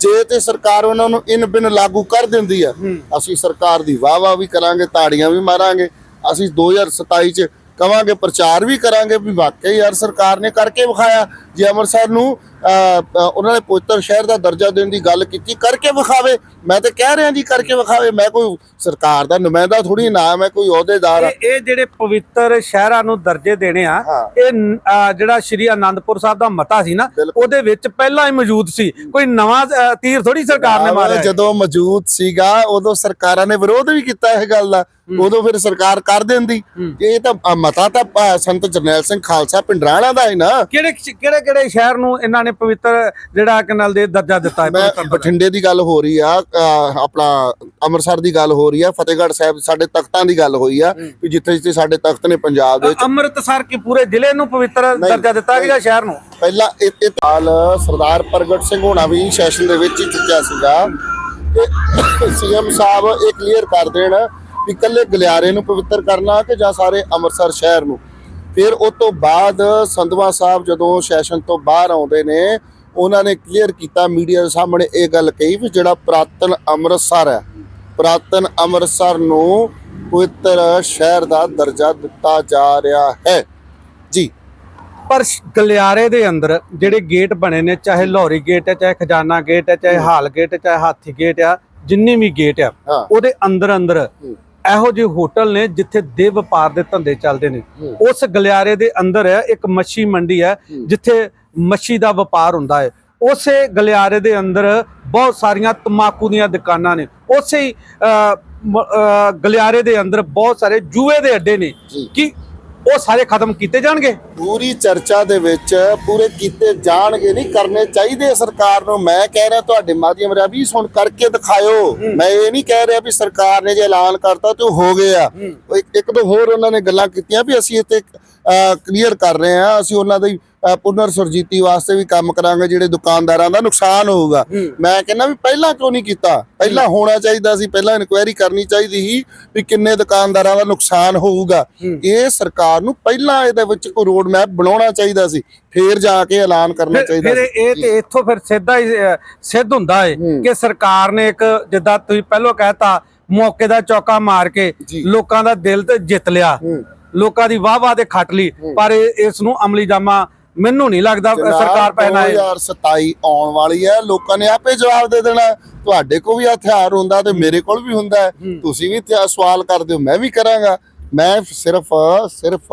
ਜੇ ਤੇ ਸਰਕਾਰ ਉਹਨਾਂ ਨੂੰ ਇਨ ਬਿਨ ਲਾਗੂ ਕਰ ਦਿੰਦੀ ਆ ਅਸੀਂ ਸਰਕਾਰ ਦੀ ਵਾਹ ਵਾਹ ਵੀ ਕਰਾਂਗੇ ਤਾੜੀਆਂ ਵੀ ਮਾਰਾਂਗੇ ਅਸੀਂ 2027 ਚ ਕਵਾਂਗੇ ਪ੍ਰਚਾਰ ਵੀ ਕਰਾਂਗੇ ਵੀ ਵਾਕਈ ਯਾਰ ਸਰਕਾਰ ਨੇ ਕਰਕੇ ਵਿਖਾਇਆ ਜੇ ਅੰਮ੍ਰਿਤਸਰ ਨੂੰ ਉਹਨਾਂ ਨੇ ਪਵਿੱਤਰ ਸ਼ਹਿਰ ਦਾ ਦਰਜਾ ਦੇਣ ਦੀ ਗੱਲ ਕੀਤੀ ਕਰਕੇ ਵਿਖਾਵੇ। ਮੈਂ ਤੇ ਕਹਿ ਰਿਹਾ ਜੀ ਕਰਕੇ ਵਿਖਾਵੇ। ਮੈਂ ਕੋਈ ਸਰਕਾਰ ਦਾ ਨੁਮਾਇੰਦਾ ਥੋੜੀ ਨਾ ਮੈਂ ਕੋਈ ਅਹੁਦੇਦਾਰ ਇਹ ਜਿਹੜੇ ਪਵਿੱਤਰ ਸ਼ਹਿਰਾਂ ਨੂੰ ਦਰਜੇ ਦੇਣੇ ਆ। ਇਹ ਜਿਹੜਾ ਸ਼੍ਰੀ ਆਨੰਦਪੁਰ ਸਾਹਿਬ ਦਾ ਮਤਾ ਸੀ ਨਾ। ਉਹਦੇ ਵਿੱਚ ਪਹਿਲਾਂ ਹੀ ਮੌਜੂਦ ਸੀ। ਕੋਈ ਨਵਾਂ ਤੀਰ ਥੋੜੀ ਸਰਕਾਰ ਨੇ ਮਾਰਿਆ। ਜਦੋਂ ਮੌਜੂਦ ਸੀਗਾ ਉਦੋਂ ਸਰਕਾਰਾਂ ਨੇ ਵਿਰੋਧ ਵੀ ਕੀਤਾ ਇਹ ਗੱਲ ਦਾ। ਉਦੋਂ ਫਿਰ ਸਰਕਾਰ ਕਰ ਦਿੰਦੀ। ਇਹ ਤਾਂ ਮਤਾ ਤਾਂ ਸੰਤ ਜਰਨੈਲ ਸਿੰਘ ਖਾਲਸਾ ਪਿੰਡਰਾਣਾ ਦਾ ਹੈ ਨਾ। ਕਿਹੜੇ ਕਿਹੜੇ ਕਿਹੜੇ ਸ਼ਹਿਰ ਨੂੰ ਇਹਨਾਂ ਨੇ ਪਵਿੱਤਰ ਜਿਹੜਾ ਕਨਲ ਦੇ ਦਰਜਾ ਦਿੱਤਾ ਹੈ ਮੈਂ? ਬਠਿੰਡੇ ਦੀ ਗੱਲ ਹੋ ਰਹੀ ਆ ਆਪਣਾ ਅੰਮ੍ਰਿਤਸਰ ਦੀ ਗੱਲ ਹੋ ਰਹੀ ਆ ਫਤਿਹਗੜ੍ਹ ਸਾਹਿਬ ਸਾਡੇ ਤਖਤਾਂ ਦੀ ਗੱਲ ਹੋਈ ਆ ਕਿ ਜਿੱਥੇ ਜਿੱਥੇ ਸਾਡੇ ਤਖਤ ਨੇ ਪੰਜਾਬ ਦੇ ਵਿੱਚ ਅੰਮ੍ਰਿਤਸਰ ਕੀ ਪੂਰੇ ਜ਼ਿਲ੍ਹੇ ਨੂੰ ਪਵਿੱਤਰ ਦਰਜਾ ਦਿੱਤਾ ਗਿਆ ਸ਼ਹਿਰ ਨੂੰ? ਪਹਿਲਾਂ ਇਹ ਹਾਲ ਸਰਦਾਰ ਪ੍ਰਗਟ ਸਿੰਘ ਹੋਣਾ ਵੀ ਸੈਸ਼ਨ ਦੇ ਵਿੱਚ ਹੀ ਚੁੱਕਿਆ ਸੀਗਾ ਤੇ ਸੀਐਮ ਸਾਹਿਬ ਇਹ ਕਲੀਅਰ ਕਰ ਦੇਣ ਵੀ ਇਕੱਲੇ ਗਲਿਆਰੇ ਨੂੰ ਪਵਿੱਤਰ ਕਰਨਾ ਕਿ ਜਾਂ ਸਾਰੇ ਅੰਮ੍ਰਿਤਸਰ ਸ਼ਹਿਰ ਨੂੰ। ਫਿਰ ਉਸ ਤੋਂ ਬਾਅਦ ਸੰਧਵਾ ਸਾਹਿਬ ਜਦੋਂ ਸੈਸ਼ਨ ਤੋਂ ਬਾਹਰ ਆਉਂਦੇ ਨੇ ਉਹਨਾਂ ਨੇ ਕਲੀਅਰ ਕੀਤਾ ਮੀਡੀਆ ਦੇ ਸਾਹਮਣੇ ਇਹ ਗੱਲ ਕਹੀ ਵੀ ਜਿਹੜਾ ਪ੍ਰਾਤਨ ਅੰਮ੍ਰਿਤਸਰ ਹੈ ਪ੍ਰਾਤਨ ਅੰਮ੍ਰਿਤਸਰ ਨੂੰ ਪਵਿੱਤਰ ਸ਼ਹਿਰ ਦਾ ਦਰਜਾ ਦਿੱਤਾ ਜਾ ਰਿਹਾ ਹੈ। ਜੀ। ਪਰ ਗਲਿਆਰੇ ਦੇ ਅੰਦਰ ਜਿਹੜੇ ਗੇਟ ਬਣੇ ਨੇ ਚਾਹੇ ਲਾਹੌਰੀ ਗੇਟ ਹੈ ਚਾਹੇ ਖਜ਼ਾਨਾ ਗੇਟ ਹੈ ਚਾਹੇ ਹਾਲ ਗੇਟ ਹੈ ਚਾਹੇ ਹਾਥੀ ਗੇਟ ਆ ਜਿੰਨੇ ਵੀ ਗੇਟ ਆ ਉਹਦੇ ਅੰਦਰ ਅੰਦਰ ਇਹੋ ਜਿਹੇ ਹੋਟਲ ਨੇ ਜਿੱਥੇ ਦੇ ਵਪਾਰ ਦੇ ਧੰਦੇ ਚੱਲਦੇ ਨੇ। ਉਸ ਗਲਿਆਰੇ ਦੇ ਅੰਦਰ ਇੱਕ ਮੱਛੀ ਮੰਡੀ ਹੈ ਜਿੱਥੇ ਮੱਛੀ ਦਾ ਵਪਾਰ ਹੁੰਦਾ ਹੈ। ਉਸੇ ਗਲਿਆਰੇ ਦੇ ਅੰਦਰ ਬਹੁਤ ਸਾਰੀਆਂ ਤਮਾਕੂ ਦੀਆਂ ਦੁਕਾਨਾਂ ਨੇ। ਉਸੇ ਹੀ ਗਲਿਆਰੇ ਦੇ ਅੰਦਰ ਬਹੁਤ ਸਾਰੇ ਜੂਏ ਦੇ ਅੱਡੇ ਨੇ। ਕਿ ਉਹ ਸਾਰੇ ਖਤਮ ਕੀਤੇ ਜਾਣਗੇ? ਪੂਰੀ ਚਰਚਾ ਦੇ ਵਿੱਚ ਪੂਰੇ ਕੀਤੇ ਜਾਣਗੇ ਨਹੀਂ ਕਰਨੇ ਚਾਹੀਦੇ ਸਰਕਾਰ ਨੂੰ। ਮੈਂ ਕਹਿ ਰਿਹਾ ਤੁਹਾਡੇ ਮਾਧਿਅਮ ਰਾਹੀਂ ਵੀ ਸੁਣ ਕਰਕੇ ਦਿਖਾਇਓ। ਮੈਂ ਇਹ ਨਹੀਂ ਕਹਿ ਰਿਹਾ ਵੀ ਸਰਕਾਰ ਨੇ ਜੇ ਐਲਾਨ ਕਰਤਾ ਤੇ ਹੋ ਗਿਆ। ਇੱਕ ਇੱਕ ਦੋ ਹੋਰ ਉਹਨਾਂ ਨੇ ਗੱਲਾਂ ਕੀਤੀਆਂ ਵੀ ਅਸੀਂ ਇੱਥੇ ਕਲੀਅਰ ਕਰ ਰਹੇ ਹਾਂ। ਅਸੀਂ ਉਹਨਾਂ ਦੀ ਪੁਨਰ ਸੁਰਜੀਤੀ ਵਾਸਤੇ ਵੀ ਕੰਮ ਕਰਾਂਗੇ ਜਿਹੜੇ ਦੁਕਾਨਦਾਰਾਂ ਦਾ ਨੁਕਸਾਨ ਹੋਊਗਾ। ਮੈਂ ਕਹਿੰਦਾ ਵੀ ਪਹਿਲਾਂ ਕਿਉਂ ਨਹੀਂ ਕੀਤਾ? ਪਹਿਲਾਂ ਹੋਣਾ ਚਾਹੀਦਾ ਸੀ ਪਹਿਲਾਂ ਇਨਕੁਆਇਰੀ ਕਰਨੀ ਚਾਹੀਦੀ ਸੀ ਵੀ ਕਿੰਨੇ ਦੁਕਾਨਦਾਰਾਂ ਦਾ ਨੁਕਸਾਨ ਹੋਊਗਾ। ਇਹ ਸਰਕਾਰ ਨੂੰ ਪਹਿਲਾਂ ਇਹਦੇ ਵਿੱਚ ਕੋਈ ਰੋਡ ਮੈਪ ਬਣਾਉਣਾ ਚਾਹੀਦਾ ਸੀ ਫੇਰ ਜਾ ਕੇ ਐਲਾਨ ਕਰਨਾ ਚਾਹੀਦਾ ਫਿਰ ਸੀ। ਇਹ ਤੇ ਇੱਥੋਂ ਫਿਰ ਸਿੱਧਾ ਹੀ ਸਿੱਧ ਹੁੰਦਾ ਹੈ। ਕਿ ਸਰਕਾਰ ਨੇ ਇੱਕ ਜਿੱਦਾਂ ਤੁਸੀਂ ਪਹਿਲਾਂ ਕਹਿਤਾ ਮੌਕੇ ਦਾ ਚੌਕਾ ਮਾਰ ਕੇ। ਲੋਕਾਂ ਦਾ ਦਿਲ ਤੇ ਜਿੱਤ ਲਿਆ। ਲੋਕਾਂ ਦੀ ਵਾਹ ਵਾਹ ਤੇ ਖੱਟ ਲਈ। ਪਰ ਇਸ ਨੂੰ ਅਮਲੀ ਜਾਮਾ ਮੈਨੂੰ ਨਹੀਂ ਲੱਗਦਾ ਸਰਕਾਰ ਪਹਿਨਾਏ 2027 ਆਉਣ ਵਾਲੀ ਹੈ ਲੋਕਾਂ ਨੇ ਆਪੇ ਜਵਾਬ ਦੇ ਦੇਣਾ। ਤੁਹਾਡੇ ਕੋਲ ਵੀ ਹਥਿਆਰ ਹੁੰਦਾ ਤੇ ਮੇਰੇ ਕੋਲ ਵੀ ਹੁੰਦਾ। ਤੁਸੀਂ ਵੀ ਸਵਾਲ ਕਰਦੇ ਹੋ ਮੈਂ ਵੀ ਕਰਾਂਗਾ। ਮੈਂ ਸਿਰਫ ਸਿਰਫ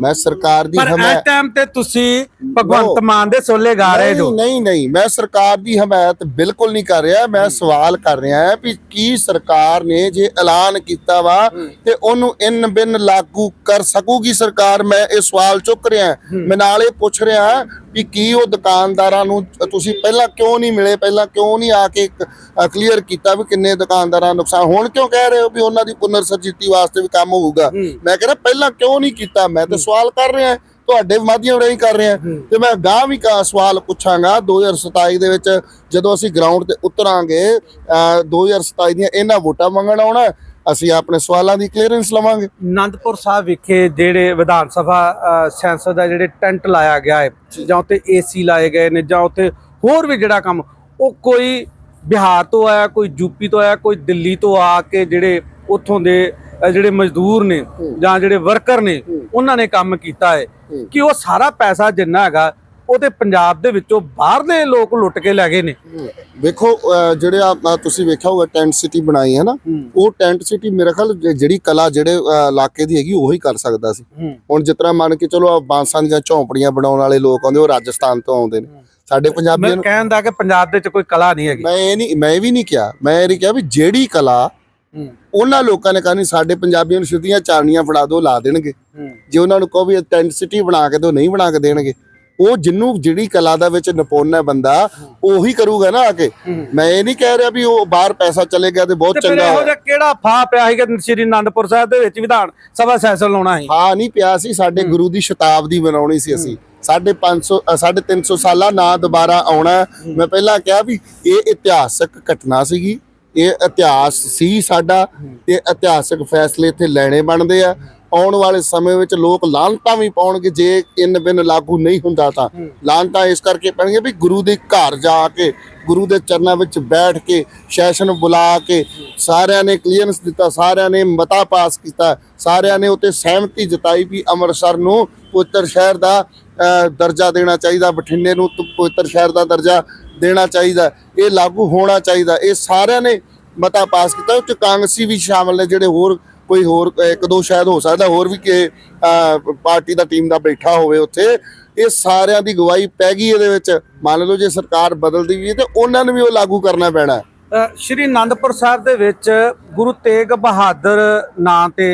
ਮੈਂ ਸਰਕਾਰ ਦੀ ਪਰ ਇਸ ਹਮਾਇਤ ਟਾਈਮ ਤੇ ਤੁਸੀਂ ਭਗਵੰਤ ਮਾਨ ਦੇ ਸੋਲੇ ਗਾ ਰਹੇ ਨਹੀਂ ਨਹੀਂ ਨਹੀਂ ਮੈਂ ਸਰਕਾਰ ਦੀ ਹਮਾਇਤ ਬਿਲਕੁਲ ਨਹੀਂ ਕਰ ਰਿਹਾ। ਮੈਂ ਸਵਾਲ ਕਰ ਰਿਹਾ ਹਾਂ ਵੀ ਕੀ ਸਰਕਾਰ ਨੇ ਜੇ ਐਲਾਨ ਕੀਤਾ ਵਾ ਤੇ ਉਹਨੂੰ ਇਨ ਬਿਨ ਲਾਗੂ ਕਰ ਸਕੂਗੀ ਸਰਕਾਰ? ਮੈਂ ਇਹ ਸਵਾਲ ਚੁੱਕ ਰਿਹਾ ਮੈਂ ਨਾਲ ਇਹ ਪੁੱਛ ਰਿਹਾ ਵੀ ਕੀ ਉਹ ਦੁਕਾਨਦਾਰਾਂ ਨੂੰ ਤੁਸੀਂ ਪਹਿਲਾਂ ਕਿਉਂ ਨਹੀਂ ਮਿਲੇ? ਪਹਿਲਾਂ ਕਿਉਂ ਨਹੀਂ ਆ ਕੇ ਕਲੀਅਰ ਕੀਤਾ ਵੀ ਕਿੰਨੇ ਦੁਕਾਨਦਾਰਾਂ ਨੂੰ ਨੁਕਸਾਨ? ਹੁਣ ਕਿਉਂ ਕਹਿ ਰਹੇ ਹੋ ਵੀ ਉਹਨਾਂ ਦੀ ਪੁਨਰ ਸਰਜੀਤੀ ਵਾਸਤੇ ਵੀ ਕੰਮ ਹੋਊਗਾ? ਹੂੰ। ਮੈਂ ਕਹਿੰਦਾ ਪਹਿਲਾਂ ਕਿਉਂ ਨਹੀਂ ਕੀਤਾ? ਮੈਂ ਤਾਂ ਸਵਾਲ ਕਰ ਰਿਹਾ ਤੁਹਾਡੇ ਮਾਧਿਅਮ ਰਾਹੀਂ ਕਰ ਰਿਹਾ ਤੇ ਮੈਂ ਗਾਂ ਵੀ ਕਾ ਸਵਾਲ ਪੁੱਛਾਂਗਾ 2027 ਦੇ ਵਿੱਚ ਜਦੋਂ ਅਸੀਂ ਗਰਾਊਂਡ ਤੇ ਉਤਰਾਂਗੇ ਅਹ 2027 ਦੀਆਂ ਇਹਨਾਂ ਵੋਟਾਂ ਮੰਗਣ ਆਉਣਾ ਅਸੀਂ ਆਪਣੇ ਸਵਾਲਾਂ ਦੀ ਕਲੀਅਰੈਂਸ ਲਵਾਂਗੇ। ਅਨੰਦਪੁਰ ਸਾਹਿਬ ਵਿਖੇ ਜਿਹੜੇ ਵਿਧਾਨ ਸਭਾ ਅ, ਸੈਂਸਦ ਦਾ ਜਿਹੜੇ ਟੈਂਟ ਲਾਇਆ ਗਿਆ ਹੈ ਜਾਂ ਉੱਤੇ ਏਸੀ ਲਾਏ ਗਏ ਨੇ ਜਾਂ ਉੱਤੇ ਹੋਰ ਵੀ ਜਿਹੜਾ ਕੰਮ ਉਹ ਕੋਈ ਬਿਹਾਰ ਤੋਂ ਆਇਆ ਕੋਈ ਯੂਪੀ ਤੋਂ ਆਇਆ ਕੋਈ ਦਿੱਲੀ ਤੋਂ ਆ ਕੇ ਜਿਹੜੇ ਉੱਥੋਂ ਦੇ ਜਿਹੜੇ ਮਜ਼ਦੂਰ ਨੇ ਜਾਂ ਜਿਹੜੇ ਵਰਕਰ ਨੇ ਉਹਨਾਂ ਨੇ ਕੰਮ ਕੀਤਾ ਹੈ। ਕਿ ਉਹ ਸਾਰਾ ਪੈਸਾ ਜਿੰਨਾ ਹੈਗਾ ਉਹ ਤੇ ਪੰਜਾਬ ਦੇ ਵਿੱਚੋਂ ਬਾਹਰਲੇ ਲੋਕ ਲੁੱਟ ਕੇ ਲੈ ਗਏ ਨੇ। ਵੇਖੋ ਜਿਹੜੇ ਆ ਤੁਸੀਂ ਵੇਖਿਆ ਹੋਗਾ ਟੈਂਟ ਸਿਟੀ ਬਣਾਈ ਹੈ ਨਾ ਉਹ ਟੈਂਟ ਸਿਟੀ ਮੇਰੇ ਖਿਆਲ ਜਿਹੜੀ ਕਲਾ ਜਿਹੜੇ ਇਲਾਕੇ ਦੀ ਹੈਗੀ ਉਹੀ ਕਰ ਸਕਦਾ ਸੀ। ਹੁਣ ਜਿਤਨਾ ਮੰਨ ਕੇ ਚਲੋ ਆ ਬਾਂਸਾਂ ਦੀਆਂ ਝੌਂਪੜੀਆਂ ਬਣਾਉਣ ਵਾਲੇ ਲੋਕ ਆਉਂਦੇ ਉਹ ਰਾਜਸਥਾਨ ਤੋਂ ਆਉਂਦੇ ਨੇ। ਸਾਡੇ ਪੰਜਾਬੀਆਂ ਮੈਂ ਨੂੰ ਕਹਿਣ ਦਾ ਕਿ ਪੰਜਾਬ ਦੇ ਵਿੱਚ ਕੋਈ ਕਲਾ ਨਹੀਂ ਹੈਗੀ। ਮੈਂ ਇਹ ਨਹੀਂ ਮੈਂ ਵੀ ਨਹੀਂ ਕਿਹਾ। ਮੈਂ ਇਹ ਕਿਹਾ ਵੀ ਜਿਹੜੀ ਕਲਾ ਉਹਨਾਂ ਲੋਕਾਂ ਨੇ ਕਹਾਣੀ ਸਾਡੇ ਪੰਜਾਬੀਆਂ ਨੂੰ ਸਿੱਧੀਆਂ ਚਾਣੀਆਂ ਫੜਾ ਦੋ ਲਾ ਦੇਣਗੇ। ਹੂੰ। ਜੇ ਉਹਨਾਂ ਨੂੰ ਕਹੋ ਵੀ ਟੈਂਟ ਸਿਟੀ ਬਣਾ ਕੇ ਦਿਓ ਨਹੀਂ ਬਣਾ ਕੇ ਦੇਣਗੇ। ਉਹ ਜਿੰਨੂੰ ਜਿਹੜੀ ਕਲਾ ਦਾ ਵਿੱਚ ਨਿਪੁੰਨ ਹੈ ਬੰਦਾ ਉਹੀ ਕਰੂਗਾ ਨਾ ਆ ਕੇ। ਹੂੰ। ਮੈਂ ਇਹ ਨਹੀਂ ਕਹਿ ਰਿਹਾ ਵੀ ਉਹ ਬਾਹਰ ਪੈਸਾ ਚਲੇ ਗਿਆ ਤੇ ਬਹੁਤ ਚੰਗਾ ਹੋਇਆ। ਜਿਹਾ ਕਿਹੜਾ ਫਾਹ ਪਿਆ ਸੀ ਕਿ ਸ੍ਰੀ ਅਨੰਦਪੁਰ ਸਾਹਿਬ ਦੇ ਵਿੱਚ ਵਿਧਾਨ ਸਭਾ ਸੈਸ਼ਨ ਲਾਉਣਾ ਸੀ? ਹਾਂ ਨਹੀਂ ਪਿਆ ਸੀ ਸਾਡੇ ਗੁਰੂ ਦੀ ਸ਼ਤਾਬਦੀ ਬਣਾਉਣੀ ਸੀ ਅਸੀਂ। ਸਾਢੇ 500 ਅ, ਸਾਢੇ 300 ਸਾਲਾ ਨਾ ਦੁਬਾਰਾ ਆਉਣਾ ਮੈਂ ਪਹਿਲਾਂ ਕਿਹਾ ਵੀ ਇਹ ਇਤਿਹਾਸਕ ਘਟਨਾ ਸੀਗੀ। ਇਹ ਇਤਿਹਾਸ ਸੀ ਸਾਡਾ ਤੇ ਇਤਿਹਾਸਕ ਫੈਸਲੇ ਇੱਥੇ ਲੈਣੇ ਬਣਦੇ ਆ। ਆਉਣ ਵਾਲੇ ਸਮੇਂ ਵਿੱਚ ਲੋਕ ਲਾਂਤਾਂ ਵੀ ਪਾਉਣਗੇ ਜੇ ਇਨ ਬਿਨ ਲਾਗੂ ਨਹੀਂ ਹੁੰਦਾ ਤਾਂ। ਲਾਂਤਾਂ ਇਸ ਕਰਕੇ ਪੈਣਗੇ ਵੀ ਗੁਰੂ ਦੇ ਘਰ ਜਾ ਕੇ ਗੁਰੂ ਦੇ ਚਰਨਾਂ ਵਿੱਚ ਬੈਠ ਕੇ ਸੈਸ਼ਨ ਬੁਲਾ ਕੇ ਸਾਰਿਆਂ ਨੇ ਕਲੀਅਰੈਂਸ ਦਿੱਤਾ ਸਾਰਿਆਂ ਨੇ ਮਤਾ ਪਾਸ ਕੀਤਾ ਸਾਰਿਆਂ ਨੇ ਉੱਤੇ ਸਹਿਮਤੀ ਜਤਾਈ ਵੀ ਅੰਮ੍ਰਿਤਸਰ ਨੂੰ ਪਵਿੱਤਰ ਸ਼ਹਿਰ ਦਾ ਅਹ, ਦਰਜਾ ਦੇਣਾ ਚਾਹੀਦਾ ਬਠਿੰਡੇ ਨੂੰ ਪਵਿੱਤਰ ਸ਼ਹਿਰ ਦਾ ਦਰਜਾ। ਦੇਣਾ ਚਾਹੀਦਾ, ਇਹ ਲਾਗੂ ਹੋਣਾ ਚਾਹੀਦਾ। ਇਹ ਸਾਰਿਆਂ ਨੇ ਮਤਾ ਪਾਸ ਕੀਤਾ। ਉਹ ਚ ਕਾਂਗਰਸੀ ਵੀ ਸ਼ਾਮਲ ਨੇ, ਜਿਹੜੇ ਹੋਰ ਕੋਈ ਹੋਰ, ਇੱਕ ਦੋ ਸ਼ਾਇਦ ਹੋ ਸਕਦਾ, ਹੋਰ ਵੀ ਕਿ ਪਾਰਟੀ ਦਾ ਟੀਮ ਦਾ ਬੈਠਾ ਹੋਵੇ ਉੱਥੇ। ਇਹ ਸਾਰਿਆਂ ਦੀ ਗਵਾਹੀ ਪੈ ਗਈ ਇਹਦੇ ਵਿੱਚ। ਮੰਨ ਲਓ ਜੇ ਸਰਕਾਰ ਬਦਲਦੀ ਵੀ ਤੇ ਉਹਨਾਂ ਨੂੰ ਵੀ ਉਹ ਲਾਗੂ ਕਰਨਾ ਪੈਣਾ ਸ਼੍ਰੀ ਅਨੰਦਪੁਰ ਸਾਹਿਬ ਦੇ ਵਿੱਚ ਗੁਰੂ ਤੇਗ ਬਹਾਦਰ ਨਾਂ ਤੇ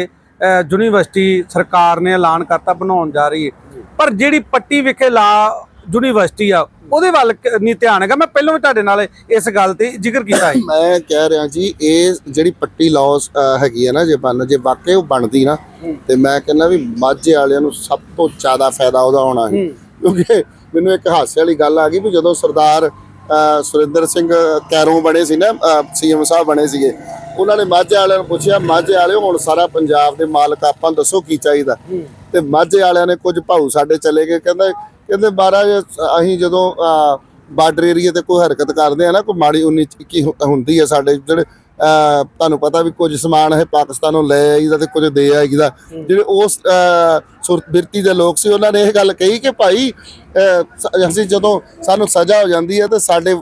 ਯੂਨੀਵਰਸਿਟੀ ਸਰਕਾਰ ਨੇ ਐਲਾਨ ਕਰਤਾ ਬਣਾਉਣ ਜਾ ਰਹੀ ਹੈ। ਪਰ ਜਿਹੜੀ ਪੱਟੀ ਵਿਖੇ ਲਾ ਯੂਨੀਵਰਸਿਟੀ ਆ ਉਹਦੇ ਵੱਲ ਨਹੀਂ ਧਿਆਨ ਹੈਗਾ। ਮੈਂ ਪਹਿਲਾਂ ਵੀ ਤੁਹਾਡੇ ਨਾਲ ਇਸ ਗੱਲ ਤੇ ਜ਼ਿਕਰ ਕੀਤਾ ਸੀ। ਮੈਂ ਕਹਿ ਰਿਹਾ ਜੀ ਇਹ ਜਿਹੜੀ ਪੱਟੀ ਲਾਸ ਹੈਗੀ ਹੈ ਨਾ ਜੇ ਬਣ ਜੇ ਵਾਕਈ ਉਹ ਬਣਦੀ ਨਾ ਤੇ ਮੈਂ ਕਹਿੰਦਾ ਵੀ ਮਾਝੇ ਵਾਲਿਆਂ ਨੂੰ ਸਭ ਤੋਂ ਜ਼ਿਆਦਾ ਫਾਇਦਾ ਉਹਦਾ ਹੋਣਾ ਹੈ। ਕਿਉਂਕਿ ਮੈਨੂੰ ਇੱਕ ਹਾਸੇ ਵਾਲੀ ਗੱਲ ਆ ਗਈ ਵੀ ਜਦੋਂ ਸਰਦਾਰ ਸੁਰਿੰਦਰ ਸਿੰਘ ਕੈਰੋਂ ਬਣੇ ਸੀ ਨਾ ਸੀਐਮ ਸਾਹਿਬ ਬਣੇ ਸੀਗੇ ਉਹਨਾਂ ਨੇ ਮਾਝੇ ਵਾਲਿਆਂ ਨੂੰ ਪੁੱਛਿਆ ਮਾਝੇ ਵਾਲਿਓ ਹੁਣ ਸਾਰਾ ਪੰਜਾਬ ਦੇ ਮਾਲਕ ਆਪਾਂ ਦੱਸੋ ਕੀ ਚਾਹੀਦਾ? ਤੇ ਮਾਝੇ ਵਾਲਿਆਂ ਨੇ ਕੁਝ ਭਾਊ ਸਾਡੇ ਚਲੇ ਗਏ ਕਹਿੰਦੇ ਕਹਿੰਦੇ ਮਹਾਰਾਜ ਅਸੀਂ ਜਦੋਂ ਬਾਰਡਰ ਏਰੀਆ ਤੇ ਕੋਈ ਹਰਕਤ ਕਰਦੇ ਆ ਨਾ ਕੋਈ ਮਾੜੀ 19 21 ਹੁ- ਹੁੰਦੀ ਹੈ ਸਾਡੇ ਜਿਹੜੇ ਤੁਹਾਨੂੰ ਪਤਾ ਵੀ ਕੁਝ ਸਮਾਨ ਹੈ ਪਾਕਿਸਤਾਨੋਂ ਲੈ ਆਈਦਾ ਤੇ ਕੁਝ ਦੇ ਆਈਦਾ। ਜਿਹੜੇ ਉਸ ਅਹ, ਸੁਰਬਿਰਤੀ ਦੇ ਲੋਕ ਸੀ ਉਹਨਾਂ ਨੇ ਇਹ ਗੱਲ ਕਹੀ ਕਿ ਭਾਈ ਅਸੀਂ ਜਦੋਂ ਸਾਨੂੰ ਸਜ਼ਾ ਹੋ ਜਾਂਦੀ ਹੈ ਤੇ ਸਾਡੇ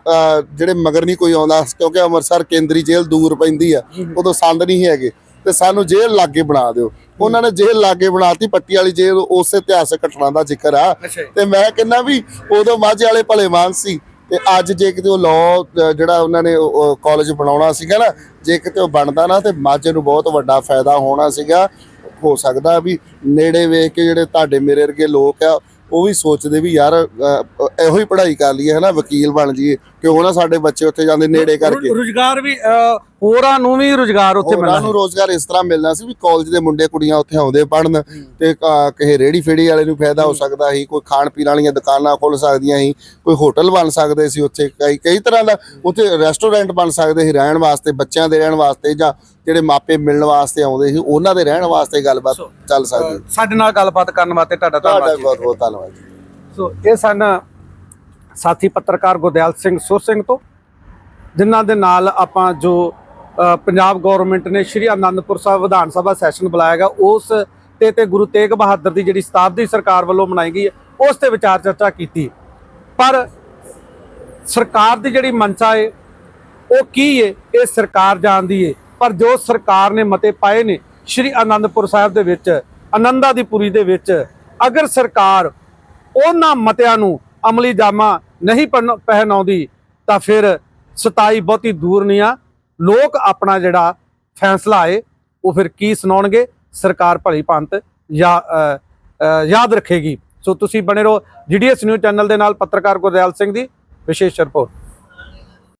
ਜਿਹੜੇ ਮਗਰ ਨਹੀਂ ਕੋਈ ਆਉਂਦਾ ਕਿਉਂਕਿ ਅੰਮ੍ਰਿਤਸਰ ਕੇਂਦਰੀ ਜੇਲ੍ਹ ਦੂਰ ਪੈਂਦੀ ਆ ਉਦੋਂ ਸੰਦ ਨਹੀਂ ਹੈਗੇ। ਤੇ ਸਾਨੂੰ ਜੇਲ੍ਹ ਲਾਗੇ ਬਣਾ ਦਿਓ। ਉਹਨਾਂ ਨੇ ਜੇਲ੍ਹ ਲਾਗੇ ਬਣਾਤੀ ਪੱਟੀ ਵਾਲੀ ਜੇਲ੍ਹ ਉਸੇ ਇਤਿਹਾਸਕ ਘਟਨਾ ਦਾ ਜ਼ਿਕਰ ਆ। ਤੇ ਮੈਂ ਕਹਿੰਦਾ ਵੀ ਉਦੋਂ ਮਾਝੇ ਵਾਲੇ ਭਲੇ ਮਾਨਸ ਸੀ ਤੇ ਅੱਜ ਜੇ ਕਿਤੇ ਉਹ ਲਾਅ ਜਿਹੜਾ ਉਹਨਾਂ ਨੇ ਕਾਲਜ ਬਣਾਉਣਾ ਸੀਗਾ ਨਾ ਜੇ ਕਿਤੇ ਉਹ ਬਣਦਾ ਨਾ ਤੇ ਮਾਝੇ ਨੂੰ ਬਹੁਤ ਵੱਡਾ ਫਾਇਦਾ ਹੋਣਾ ਸੀਗਾ। ਹੋ ਸਕਦਾ ਵੀ ਨੇੜੇ ਵੇਖ ਕੇ ਜਿਹੜੇ ਤੁਹਾਡੇ ਮੇਰੇ ਵਰਗੇ ਲੋਕ ਆ ਉਹ ਵੀ ਸੋਚਦੇ ਵੀ ਯਾਰ ਇਹੋ ਹੀ ਪੜ੍ਹਾਈ ਕਰ ਲਈਏ ਹਨਾ ਵਕੀਲ ਬਣ ਜਾਈਏ ਕਿਉਂ ਨਾ ਸਾਡੇ ਬੱਚੇ ਉੱਥੇ ਜਾਂਦੇ ਨੇੜੇ ਕਰਕੇ। ਰੁਜ਼ਗਾਰ ਵੀ ਹੋਰਾਂ ਨੂੰ ਵੀ ਰੁਜ਼ਗਾਰ ਉੱਥੇ ਉਹਨਾਂ ਮਿਲਣਾ ਨੂੰ ਰੋਜ਼ਗਾਰ ਇਸ ਤਰ੍ਹਾਂ ਮਿਲਣਾ ਸੀ ਵੀ ਕਾਲਜ ਦੇ ਮੁੰਡੇ ਕੁੜੀਆਂ ਉੱਥੇ ਆਉਂਦੇ ਪੜਨ ਤੇ ਕਿਸੇ ਰੇੜੀ ਫੇੜੀ ਵਾਲੇ ਨੂੰ ਫਾਇਦਾ ਹੋ ਸਕਦਾ ਸੀ ਕੋਈ ਖਾਣ ਪੀਣ ਵਾਲੀਆਂ ਦੁਕਾਨਾਂ ਖੁੱਲ ਸਕਦੀਆਂ ਸੀ ਕੋਈ ਹੋਟਲ ਬਣ ਸਕਦੇ ਸੀ ਉੱਥੇ ਕਈ ਕਈ ਤਰ੍ਹਾਂ ਦਾ ਉੱਥੇ ਰੈਸਟੋਰੈਂਟ ਬਣ ਸਕਦੇ ਸੀ ਰਹਿਣ ਵਾਸਤੇ ਬੱਚਿਆਂ ਦੇ ਰਹਿਣ ਵਾਸਤੇ ਜਾਂ ਜਿਹੜੇ ਮਾਪੇ ਮਿਲਣ ਵਾਸਤੇ ਆਉਂਦੇ ਸੀ ਉਹਨਾਂ ਦੇ ਰਹਿਣ ਵਾਸਤੇ ਗੱਲਬਾਤ ਚੱਲ ਸਕਦੀ ਸਾਡੇ ਨਾਲ ਗੱਲਬਾਤ ਕਰਨ ਵਾਸਤੇ ਤੁਹਾਡਾ ਧੰਨਵਾਦ। ਬਹੁਤ ਬਹੁਤ ਧੰਨਵਾਦ ਜੀ। ਸੋ ਇਹ ਸਨ ਸਾਥੀ ਪੱਤਰਕਾਰ ਗੁਰਦਿਆਲ ਸਿੰਘ ਸੁਰ ਸਿੰਘ ਤੋਂ ਜਿਨ੍ਹਾਂ ਦੇ ਨਾਲ ਆਪਾਂ ਜੋ ਪੰਜਾਬ ਗਵਰਨਮੈਂਟ ਨੇ ਸ਼੍ਰੀ ਆਨੰਦਪੁਰ ਸਾਹਿਬ ਵਿਧਾਨ ਸਭਾ ਸੈਸ਼ਨ ਬੁਲਾਇਆ ਗਿਆ ਉਸ ਤੇ ਤੇ ਗੁਰੂ ਤੇਗ ਬਹਾਦਰ ਦੀ ਜਿਹੜੀ ਸ਼ਤਾਬਦੀ ਸਰਕਾਰ ਵੱਲੋਂ ਮਨਾਈ ਗਈ ਹੈ, ਉਸ ਤੇ ਵਿਚਾਰ ਚਰਚਾ ਕੀਤੀ। ਪਰ ਸਰਕਾਰ ਦੀ ਜਿਹੜੀ ਮਨਸਾ ਹੈ, ਉਹ ਕੀ ਹੈ? ਇਹ ਸਰਕਾਰ ਜਾਣਦੀ ਹੈ। ਪਰ ਜੋ ਸਰਕਾਰ ਨੇ ਮਤੇ ਪਾਏ ਨੇ, ਸ਼੍ਰੀ ਆਨੰਦਪੁਰ ਸਾਹਿਬ ਦੇ ਵਿੱਚ ਆਨੰਦਾ ਦੀ ਪੁਰੀ ਦੇ ਵਿੱਚ, ਅਗਰ ਸਰਕਾਰ ਉਹਨਾਂ ਮਤਿਆਂ ਨੂੰ ਅਮਲੀ ਜਾਮਾ ਨਹੀਂ ਪਹਿਨ- ਪਹਿਨਾਉਂਦੀ, ਤਾਂ ਫਿਰ 27 ਬਹੁਤੀ ਦੂਰ ਨਹੀਂ ਆ। ਲੋਕ ਆਪਣਾ ਜਿਹੜਾ ਫੈਸਲਾ ਹੈ, ਉਹ ਫਿਰ ਕੀ ਸੁਣਾਉਣਗੇ? ਸਰਕਾਰ ਭਲੀ ਪੰਤ ਯਾ ਯਾਦ ਰੱਖੇਗੀ। ਸੋ ਤੁਸੀਂ ਬਣੇ ਰਹੋ ਜੀਡੀਐਸ ਨਿਊਜ਼ ਚੈਨਲ ਦੇ ਨਾਲ ਪੱਤਰਕਾਰ ਗੁਰਦਿਆਲ ਸਿੰਘ ਦੀ ਵਿਸ਼ੇਸ਼ ਰਿਪੋਰਟ।